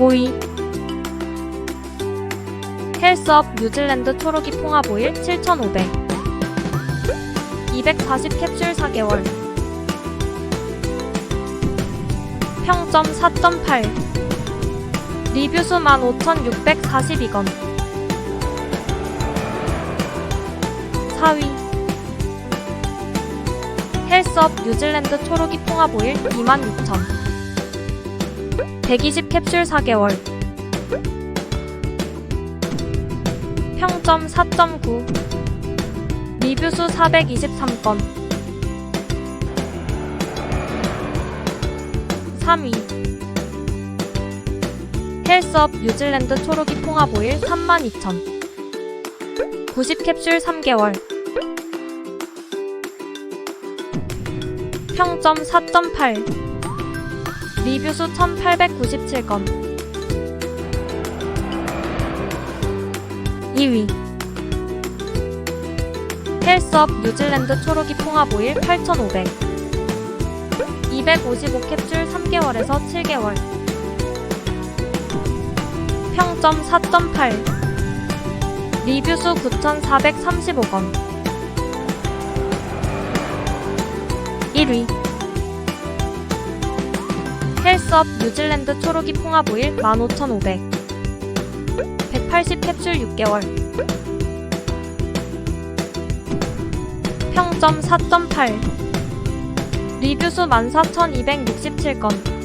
5위 헬스업 뉴질랜드 초록이 풍화보일 7,500 240 캡슐 4개월. 평점 4.8 리뷰수 15,642건. 4위. 헬스업 뉴질랜드 초록이 풍화보일 26,000 120 캡슐 4개월. 평점 4.9 리뷰수 423건. 3위. 헬스업 뉴질랜드 초록이 통화보일 32,000 90 캡슐 3개월. 평점 4.8 리뷰 수 1897건. 2위. 헬스업 뉴질랜드 초록이 통화보일 8,500 255 캡슐 3개월에서 7개월. 평점 4.8 리뷰 수 9,435건. 1위 헬스업 뉴질랜드 초록이 풍화보일 15,500 180 캡슐 6개월. 평점 4.8 리뷰 수 14,267건